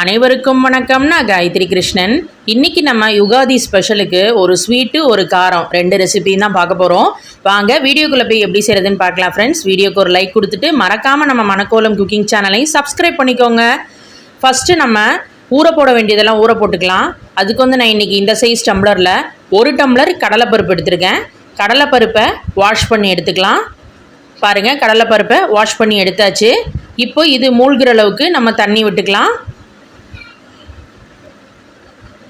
அனைவருக்கும் வணக்கம்னா காயத்ரி கிருஷ்ணன். இன்னைக்கு நம்ம யுகாதி ஸ்பெஷலுக்கு ஒரு ஸ்வீட்டு ஒரு காரம் ரெண்டு ரெசிபியும் தான் பார்க்க போகிறோம் வாங்க வீடியோக்குள்ளே போய் எப்படி செய்கிறதுன்னு பார்க்கலாம் ஃப்ரெண்ட்ஸ் வீடியோக்கு ஒரு லைக் கொடுத்துட்டு மறக்காமல் நம்ம மணக்கோலம் குக்கிங் சேனலையும் சப்ஸ்கிரைப் பண்ணிக்கோங்க. ஃபஸ்ட்டு நம்ம ஊற போட வேண்டியதெல்லாம் ஊற போட்டுக்கலாம். அதுக்கு வந்து நான் இன்றைக்கி இந்த சைஸ் டம்ளரில் ஒரு டம்ளர் கடலைப்பருப்பு எடுத்திருக்கேன். கடலைப்பருப்பை வாஷ் பண்ணி எடுத்துக்கலாம். பாருங்கள் கடலைப்பருப்பை வாஷ் பண்ணி எடுத்தாச்சு. இப்போ இது மூழ்கிற அளவுக்கு நம்ம தண்ணி விட்டுக்கலாம்.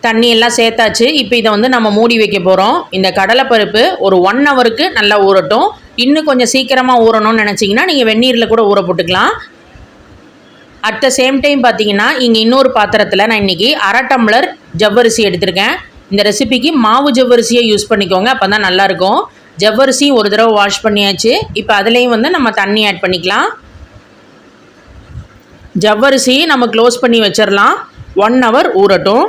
தண்ணி எல்லாம் சேர்த்தாச்சு. இப்போ இதை வந்து நம்ம மூடி வைக்க போகிறோம் இந்த கடலைப்பருப்பு ஒரு ஒன் ஹவருக்கு நல்லா ஊறட்டும். இன்னும் கொஞ்சம் சீக்கிரமாக ஊறணும்னு நினச்சிங்கன்னா நீங்கள் வெந்நீரில் கூட ஊற போட்டுக்கலாம். அட் த சேம் டைம் பார்த்தீங்கன்னா இங்கே இன்னொரு பாத்திரத்தில் நான் இன்றைக்கி அரை டம்ளர் ஜவ்வரிசி எடுத்திருக்கேன். இந்த ரெசிபிக்கு மாவு ஜவ்வரிசியை யூஸ் பண்ணிக்கோங்க அப்போ தான் நல்லாயிருக்கும் ஜவ்வரிசி ஒரு தடவை வாஷ் பண்ணியாச்சு. இப்போ அதுலேயும் வந்து நம்ம தண்ணி ஆட் பண்ணிக்கலாம். ஜவ்வரிசி நம்ம க்ளோஸ் பண்ணி வச்சிடலாம் ஒன் ஹவர் ஊறட்டும்.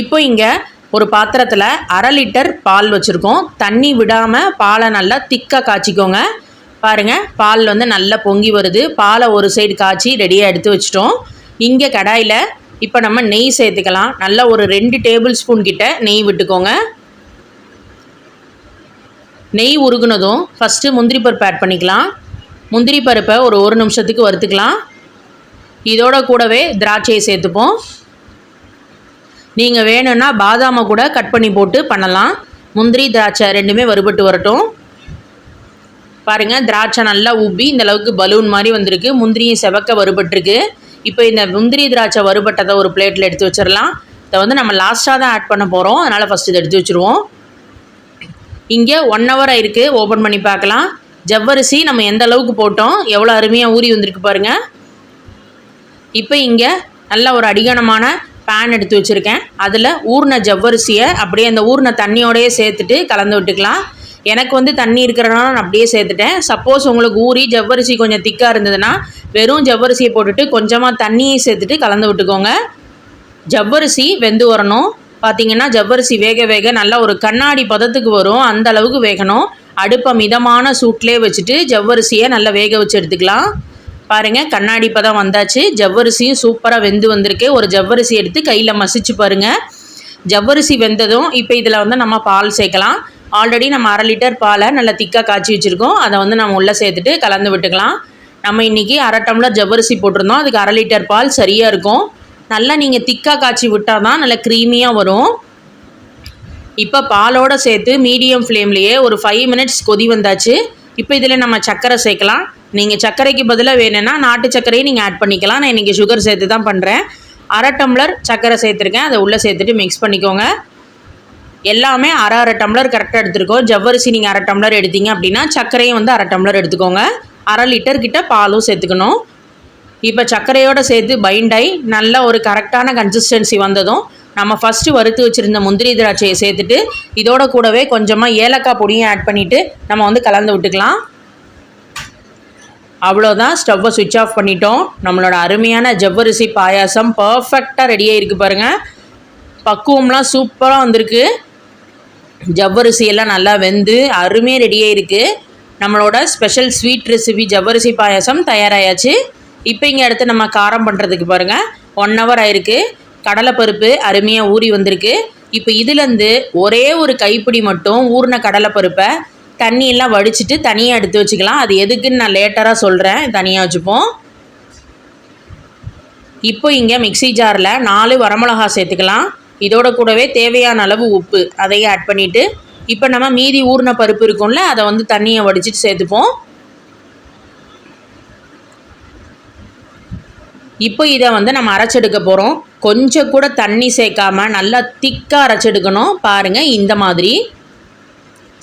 இப்போ இங்கே ஒரு பாத்திரத்தில் அரை லிட்டர் பால் வச்சுருக்கோம். தண்ணி விடாமல் பாலை நல்லா திக்காக காய்ச்சிக்கோங்க. பாருங்கள் பால் வந்து நல்லா பொங்கி வருது. பாலை ஒரு சைடு காய்ச்சி ரெடியாக எடுத்து வச்சிட்டோம். இங்கே கடாயில் இப்போ நம்ம நெய் சேர்த்துக்கலாம். நல்லா ஒரு ரெண்டு டேபிள் ஸ்பூன் கிட்ட நெய் விட்டுக்கோங்க. நெய் உருகுனதும் ஃபஸ்ட்டு முந்திரி பருப்பு ஆட் பண்ணிக்கலாம். முந்திரி பருப்பை ஒரு ஒரு நிமிஷத்துக்கு வறுத்துக்கலாம். இதோட கூடவே திராட்சையை சேர்த்துப்போம். நீங்கள் வேணும்னா பாதாமை கூட கட் பண்ணி போட்டு பண்ணலாம். முந்திரி திராட்சை ரெண்டுமே வறுபட்டு வரட்டும். பாருங்கள் திராட்சை நல்லா உப்பி இந்தளவுக்கு பலூன் மாதிரி வந்திருக்கு. முந்திரியும் செவக்க வறுபட்டுருக்கு. இப்போ இந்த முந்திரி திராட்சை வறுபட்டதை ஒரு பிளேட்டில் எடுத்து வச்சிடலாம் இதை வந்து நம்ம லாஸ்ட்டாக தான் ஆட் பண்ண போகிறோம் அதனால் ஃபஸ்ட் இதை எடுத்து வச்சுருவோம். இங்கே ஒன் ஹவர் ஆயிருக்கு ஓப்பன் பண்ணி பார்க்கலாம். ஜவ்வரிசி நம்ம எந்த அளவுக்கு போட்டோம்? எவ்வளோ அருமையாக ஊறி வந்திருக்கு பாருங்கள் இப்போ இங்கே நல்ல ஒரு அடிகனமான பேன் எடுத்து வச்சுருக்கேன். அதில் ஊறின ஜவ்வரிசியை அப்படியே அந்த ஊறின தண்ணியோடையே சேர்த்துட்டு கலந்து விட்டுக்கலாம். எனக்கு வந்து தண்ணி இருக்கிறனால நான் அப்படியே சேர்த்துட்டேன். சப்போஸ் உங்களுக்கு ஊறி ஜவ்வரிசி கொஞ்சம் திக்காக இருந்ததுன்னா வெறும் ஜவ்வரிசியை போட்டுட்டு கொஞ்சமாக தண்ணியை சேர்த்துட்டு கலந்து விட்டுக்கோங்க. ஜவ்வரிசி வெந்து வரணும். பார்த்தீங்கன்னா ஜவ்வரிசி வேக வேக நல்லா ஒரு கண்ணாடி பதத்துக்கு வரும். அந்த அளவுக்கு வேகணும். அடுப்பை மிதமான சூட்லேயே வச்சுட்டு ஜவ்வரிசியை நல்லா வேக வச்சு எடுத்துக்கலாம். பாருங்கள் கண்ணாடி இப்போ தான் வந்தாச்சு. ஜவ்வரிசியும் சூப்பராக வெந்து வந்திருக்கு. ஒரு ஜவ்வரிசி எடுத்து கையில் மசிச்சு பாருங்கள் ஜவ்வரிசி வெந்ததும் இப்போ இதில் வந்து நம்ம பால் சேர்க்கலாம். ஆல்ரெடி நம்ம அரை லிட்டர் பாலை நல்லா திக்காக காய்ச்சி வச்சுருக்கோம். அதை வந்து நம்ம உள்ளே சேர்த்துட்டு கலந்து விட்டுக்கலாம். நம்ம இன்றைக்கி அரை டம்ளர் ஜவ்வரிசி போட்டிருந்தோம். அதுக்கு அரை லிட்டர் பால் சரியாக இருக்கும். நல்லா நீங்கள் திக்காக காய்ச்சி விட்டால் தான் நல்லா க்ரீமியாக வரும். இப்போ பாலோடு சேர்த்து மீடியம் ஃப்ளேம்லேயே ஒரு ஃபைவ் மினிட்ஸ் கொதி வந்தாச்சு. இப்போ இதில் நம்ம சர்க்கரை சேர்க்கலாம். நீங்கள் சர்க்கரைக்கு பதிலாக வேணும்னா நாட்டு சர்க்கரையும் நீங்கள் ஆட் பண்ணிக்கலாம். நான் இன்றைக்கி சுகர் சேர்த்து தான் பண்ணுறேன் அரை டம்ளர் சர்க்கரை சேர்த்துருக்கேன். அதை உள்ளே சேர்த்துட்டு மிக்ஸ் பண்ணிக்கோங்க. எல்லாமே அரை அரை டம்ளர் கரெக்டாக எடுத்துருக்கோம். ஜவ்வரிசி நீங்கள் அரை டம்ளர் எடுத்தீங்க அப்படின்னா சர்க்கரையும் வந்து அரை டம்ளர் எடுத்துக்கோங்க. அரை லிட்டர் கிட்ட பாலும் சேர்த்துக்கணும். இப்போ சர்க்கரையோடு சேர்த்து பைண்டாகி நல்ல ஒரு கரெக்டான கன்சிஸ்டன்சி வந்ததும் நம்ம ஃபஸ்ட்டு வறுத்து வச்சுருந்த முந்திரி திராட்சையை சேர்த்துட்டு இதோட கூடவே கொஞ்சமாக ஏலக்காய் பொடியும் ஆட் பண்ணிவிட்டு நம்ம வந்து கலந்து விட்டுக்கலாம். அவ்வளோதான் ஸ்டவ்வை சுவிட்ச் ஆஃப் பண்ணிட்டோம். நம்மளோட அருமையான ஜவ்வரிசி பாயாசம் பர்ஃபெக்டாக ரெடியாக இருக்குது பாருங்கள் பக்குவம்லாம் சூப்பராக வந்திருக்கு. ஜவ்வரிசி எல்லாம் நல்லா வெந்து அருமையாக ரெடியாக இருக்குது நம்மளோட ஸ்பெஷல் ஸ்வீட் ரெசிபி ஜவ்வரிசி பாயாசம் தயாராகியாச்சு இப்போ இங்கே அடுத்து நம்ம காரம் பண்ணுறதுக்கு பாருங்கள் ஒன் ஹவர் ஆயிருக்கு. கடலைப்பருப்பு அருமையாக ஊறி வந்திருக்கு. இப்போ இதுலேருந்து ஒரே ஒரு கைப்பிடி மட்டும் ஊறின கடலைப்பருப்பை தண்ணியெல்லாம் வடிச்சிட்டு தனியாக எடுத்து வச்சுக்கலாம். அது எதுக்குன்னு நான் லேட்டராக சொல்கிறேன் தனியாக வச்சுப்போம். இப்போ இங்கே மிக்சி ஜாரில் நாலு வரமிளகா சேர்த்துக்கலாம். இதோட கூடவே தேவையான அளவு உப்பு அதையும் ஆட் பண்ணிவிட்டு இப்போ நம்ம மீதி ஊறின பருப்பு இருக்கும்ல அதை வந்து தண்ணியை வடிச்சிட்டு சேர்த்துப்போம். இப்போ இதை வந்து நம்ம அரைச்செடுக்க போகிறோம் கொஞ்சம் கூட தண்ணி சேர்க்காம நல்லா திக்காக அரைச்செடுக்கணும். பாருங்கள் இந்த மாதிரி.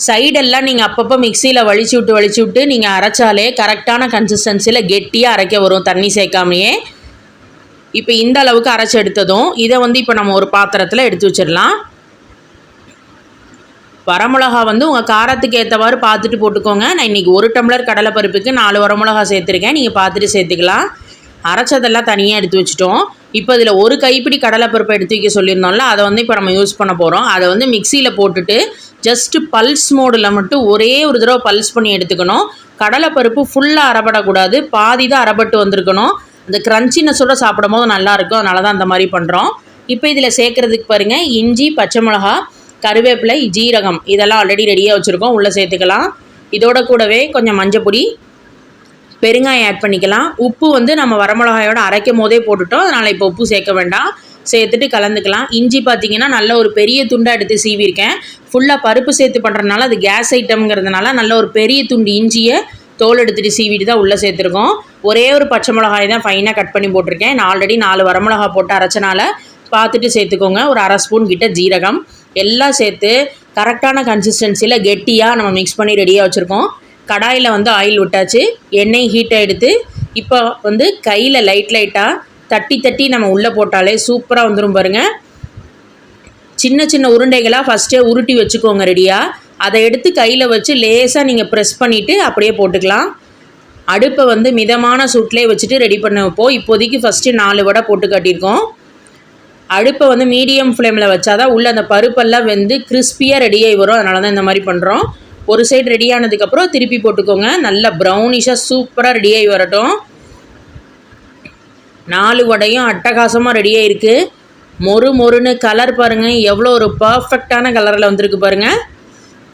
சைடெல்லாம் நீங்கள் அப்பப்போ மிக்சியில் வலிச்சு விட்டு வலிச்சு விட்டு நீங்கள் அரைச்சாலே கரெக்டான கன்சிஸ்டன்சியில் கெட்டியாக அரைக்க வரும் தண்ணி சேர்க்காமையே. இப்போ இந்த அளவுக்கு அரைச்சி எடுத்ததும் இதை வந்து இப்போ நம்ம ஒரு பாத்திரத்தில் எடுத்து வச்சிடலாம். வரமிளகா வந்து உங்கள் காரத்துக்கு ஏற்றவாறு பார்த்துட்டு போட்டுக்கோங்க. நான் இன்றைக்கி ஒரு டம்ளர் கடலைப்பருப்புக்கு நாலு வரமிளகா சேர்த்துருக்கேன். நீங்கள் பார்த்துட்டு சேர்த்துக்கலாம். அரைச்சதெல்லாம் தனியாக எடுத்து வச்சுட்டோம். இப்போ இதில் ஒரு கைப்பிடி கடலைப்பருப்பை எடுத்து வைக்க சொல்லியிருந்தோம்ல அதை வந்து இப்போ நம்ம யூஸ் பண்ண போகிறோம் அதை வந்து மிக்சியில் போட்டுட்டு ஜஸ்ட்டு பல்ஸ் மோடில் மட்டும் ஒரே ஒரு தடவை பல்ஸ் பண்ணி எடுத்துக்கணும். கடலைப்பருப்பு ஃபுல்லாக அரைப்படக்கூடாது பாதி தான் அரைப்பட்டு வந்திருக்கணும். அந்த க்ரன்ச்சினஸோட சாப்பிடும் போது நல்லாயிருக்கும் அதனால தான் அந்த மாதிரி பண்ணுறோம் இப்போ இதில் சேர்க்குறதுக்கு பாருங்கள் இஞ்சி பச்சை மிளகா கருவேப்பிலை ஜீரகம். இதெல்லாம் ஆல்ரெடி ரெடியாக வச்சுருக்கோம். உள்ளே சேர்த்துக்கலாம். இதோட கூடவே கொஞ்சம் மஞ்சப்பொடி பெருங்காயம் ஆட் பண்ணிக்கலாம். உப்பு வந்து நம்ம வரமிளகாயோட அரைக்கும் போதே போட்டுட்டோம். அதனால் இப்போ உப்பு சேர்க்க வேண்டாம். சேர்த்துட்டு கலந்துக்கலாம். இஞ்சி பார்த்தீங்கன்னா நல்ல ஒரு பெரிய துண்டாக எடுத்து சீவிருக்கேன் ஃபுல்லாக பருப்பு சேர்த்து பண்ணுறதுனால அது கேஸ் ஐட்டம்ங்கிறதுனால நல்ல ஒரு பெரிய துண்டு இஞ்சியை தோல் எடுத்துகிட்டு சீவிட்டு தான் உள்ளே சேர்த்துருக்கோம். ஒரே ஒரு பச்சை மிளகாய் தான் ஃபைனாக கட் பண்ணி போட்டிருக்கேன். நான் ஆல்ரெடி நாலு வரமிளகா போட்டு அரைச்சனால பார்த்துட்டு சேர்த்துக்கோங்க. ஒரு அரை ஸ்பூன் கிட்ட ஜீரகம். எல்லாம் சேர்த்து கரெக்டான கன்சிஸ்டன்சியில் கெட்டியாக நம்ம மிக்ஸ் பண்ணி ரெடியாக வச்சுருக்கோம். கடாயில் வந்து ஆயில் விட்டாச்சு. எண்ணெய் ஹீட்டை எடுத்து இப்போ வந்து கையில் லைட் லைட்டாக தட்டி தட்டி நம்ம உள்ளே போட்டாலே சூப்பராக வந்துடும் பாருங்கள் சின்ன சின்ன உருண்டைகளாக ஃபஸ்ட்டே உருட்டி வச்சுக்கோங்க ரெடியாக அதை எடுத்து கையில் வச்சு லேசாக நீங்கள் ப்ரெஸ் பண்ணிவிட்டு அப்படியே போட்டுக்கலாம். அடுப்பை வந்து மிதமான சூட்லேயே வச்சுட்டு ரெடி பண்ண வைப்போம் இப்போதைக்கு ஃபஸ்ட்டு நாலு வடை போட்டு காட்டியிருக்கோம். அடுப்பை வந்து மீடியம் ஃப்ளேமில் வச்சா தான் உள்ளே அந்த பருப்பெல்லாம் வெந்து கிறிஸ்பியாக ரெடியாகி வரும். அதனால தான் இந்த மாதிரி பண்ணுறோம் ஒரு சைடு ரெடி ஆனதுக்கப்புறம் திருப்பி போட்டுக்கோங்க. நல்லா ப்ரௌனிஷாக சூப்பராக ரெடியாகி வரட்டும். நாலு வடையும் அட்டகாசமாக ரெடியாக இருக்குது மொறு மொறுன்னு கலர் பாருங்கள் எவ்வளோ ஒரு பர்ஃபெக்டான கலரில் வந்திருக்கு பாருங்கள்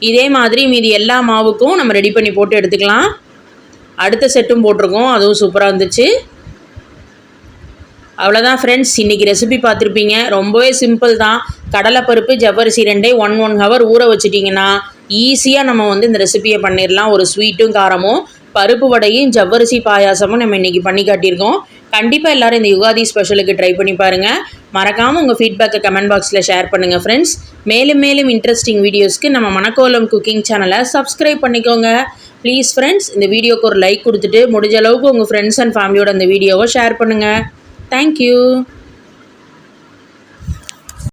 இதே மாதிரி மீதி எல்லா மாவுக்கும் நம்ம ரெடி பண்ணி போட்டு எடுத்துக்கலாம். அடுத்த செட்டும் போட்டிருக்கோம். அதுவும் சூப்பராக வந்துச்சு. அவ்வளோதான் ஃப்ரெண்ட்ஸ் இன்றைக்கி ரெசிபி பார்த்துருப்பீங்க. ரொம்பவே சிம்பிள் தான். கடலைப்பருப்பு ஜவ்வரிசி ரெண்டே ஒன் ஒன் ஹவர் ஊற வச்சிட்டிங்கன்னா ஈஸியாக நம்ம வந்து இந்த ரெசிபியை பண்ணிடலாம் ஒரு ஸ்வீட்டும் காரமும் பருப்பு வடையும் ஜவ்வரிசி பாயாசமும் நம்ம இன்றைக்கி பண்ணி காட்டியிருக்கோம். கண்டிப்பாக எல்லோரும் இந்த யுகாதி ஸ்பெஷலுக்கு ட்ரை பண்ணி பாருங்கள் மறக்காமல் உங்கள் ஃபீட்பேக்கை கமெண்ட் பாக்ஸில் ஷேர் பண்ணுங்கள் ஃப்ரெண்ட்ஸ் மேலும் மேலும் இன்ட்ரெஸ்டிங் வீடியோஸ்க்கு நம்ம மணக்கோலம் குக்கிங் சேனலை சப்ஸ்கிரைப் பண்ணிக்கோங்க. ப்ளீஸ் ஃப்ரெண்ட்ஸ் இந்த வீடியோக்கு ஒரு லைக் கொடுத்துட்டு முடிஞ்ச அளவுக்கு உங்கள் ஃப்ரெண்ட்ஸ் அண்ட் ஃபேமிலியோட அந்த வீடியோவை ஷேர் பண்ணுங்கள் தேங்க்யூ